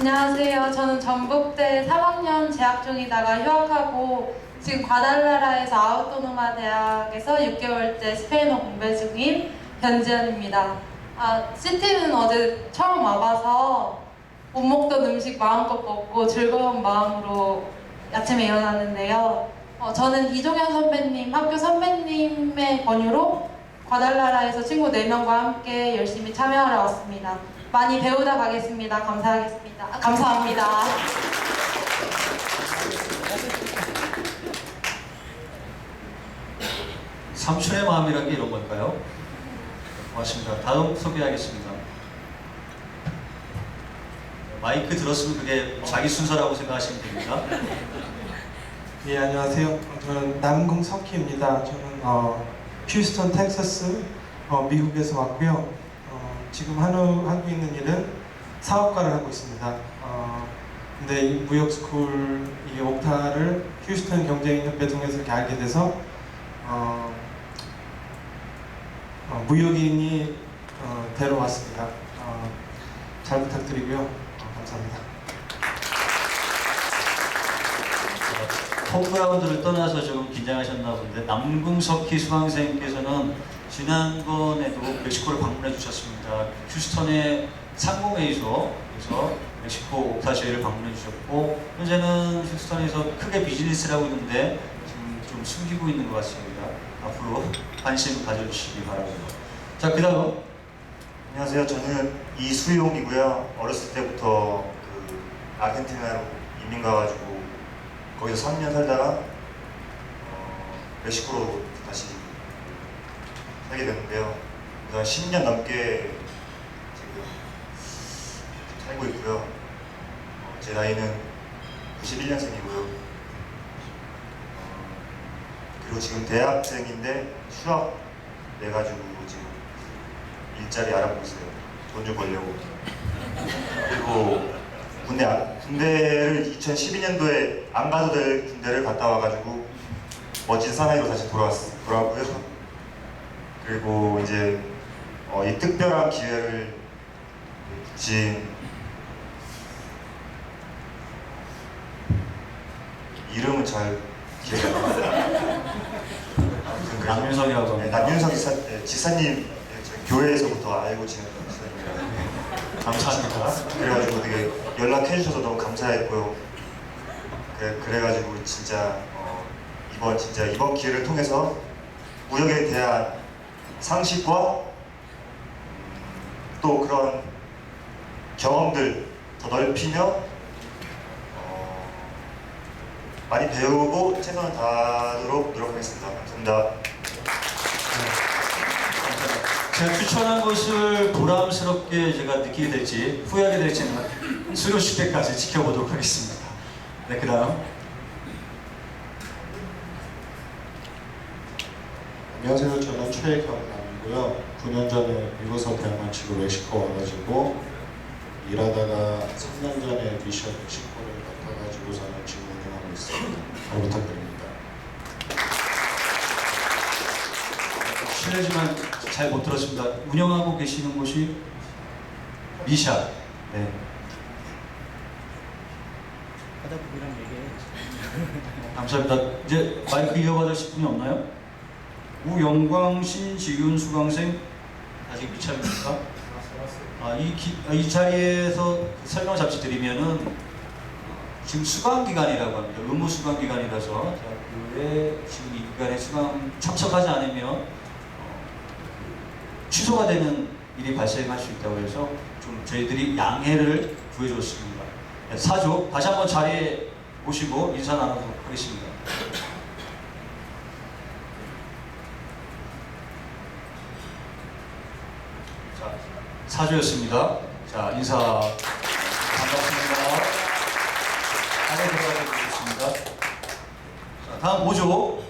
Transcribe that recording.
안녕하세요. 저는 전북대 3학년 재학 중이다가 휴학하고 지금 과달라라에서 아우토노마 대학에서 6개월째 스페인어 공부 중인 변지연입니다. 아, 시티는 어제 처음 와봐서 못 먹던 음식 마음껏 먹고 즐거운 마음으로 아침에 일어났는데요. 어, 저는 이종현 선배님, 학교 선배님의 권유로 과달라라에서 친구 4명과 함께 열심히 참여하러 왔습니다. 많이 배우다 가겠습니다. 감사하겠습니다. 아, 감사합니다. 삼촌의 마음이란 게 이런 걸까요? 고맙습니다. 다음 소개하겠습니다. 마이크 들었으면 그게 자기 순서라고 생각하시면 됩니다. 예, 안녕하세요. 저는 남궁석희입니다. 저는 어, 휴스턴, 텍사스, 어, 미국에서 왔고요. 어, 지금 하루, 하고 있는 일은 사업가를 하고 있습니다. 어, 근데 이 무역스쿨, 이 옥타를 휴스턴 경제인협회 통해서 이렇게 알게 돼서 어, 어, 무역인이 어, 데려왔습니다. 어, 잘 부탁드리고요. 어, 감사합니다. 홈그라운드를 떠나서 조금 긴장하셨나 본데 남궁석희 수강생께서는 지난번에도 멕시코를 방문해 주셨습니다. 휴스턴의 상공회의소에서 멕시코 옥타시에를 방문해 주셨고 현재는 휴스턴에서 크게 비즈니스를 하고 있는데 지금 좀 숨기고 있는 것 같습니다. 앞으로 관심 가져주시기 바랍니다. 자, 그 다음 안녕하세요. 저는 이수용이고요. 어렸을 때부터 그 아르헨티나로 이민 가가지고 거기서 3년 살다가 어, 멕시코로 다시 살게 됐는데요. 그래서 10년 넘게 지금 살고 있고요. 어, 제 나이는 91년생이고요. 어, 그리고 지금 대학생인데 휴학 내가지고 지금 일자리 알아보고 있어요. 돈 좀 벌려고. 그리고 군대 안- 군대를 2012년도에 안 가도 될 군대를 갔다 와가지고 멋진 사나이로 다시 돌아왔 돌아왔고요. 그리고 이제 어, 이 특별한 기회를 주신 이름은 잘 기억이 안 나요. 아무튼 그래서- 남윤석이라고 네, 합니다. 남윤석 지사, 네, 지사님 네, 저희 교회에서부터 알고 지내던 지사님이라 감사합니다. 그래가지고 되게 연락해 주셔서 너무 감사했고요. 그래, 그래가지고 진짜 어, 이번 진짜 이번 기회를 통해서 무역에 대한 상식과 음, 또 그런 경험들 더 넓히며 어, 많이 배우고 최선을 다하도록 노력하겠습니다. 감사합니다. 제가 추천한 것을 보람스럽게 제가 느끼게 될지 후회하게 될지는 수료식 때까지 지켜보도록 하겠습니다. 네, 그 다음. 안녕하세요. 저는 최경남이고요. 9년 전에 미국에서 대학 마치고 멕시코 와가지고 일하다가 3년 전에 미션 멕시코를 맡아가지고서는 지금 운영하고 있습니다. 잘 부탁드립니다. 실례지만 잘 못 들었습니다. 운영하고 계시는 곳이 미샤. 네. 바다국이랑 얘기해. 감사합니다. 이제 마이크 이어받으실 분이 없나요? 우영광, 신지윤 수강생 아직 미참입니까? 아, 이, 기, 아, 이 자리에서 설명 잠시 드리면은 지금 수강 기간이라고 합니다. 의무 수강 기간이라서 대학교에 지금 이 기간에 수강 참석하지 않으면 어, 취소가 되는 일이 발생할 수 있다고 해서 좀 저희들이 양해를 구해줬습니다. 네, 사조 다시 한번 자리에 모시고 인사 나누도록 하겠습니다. 자, 사조였습니다. 자, 인사 반갑습니다. 안에 들어가겠습니다. 자, 다음 5조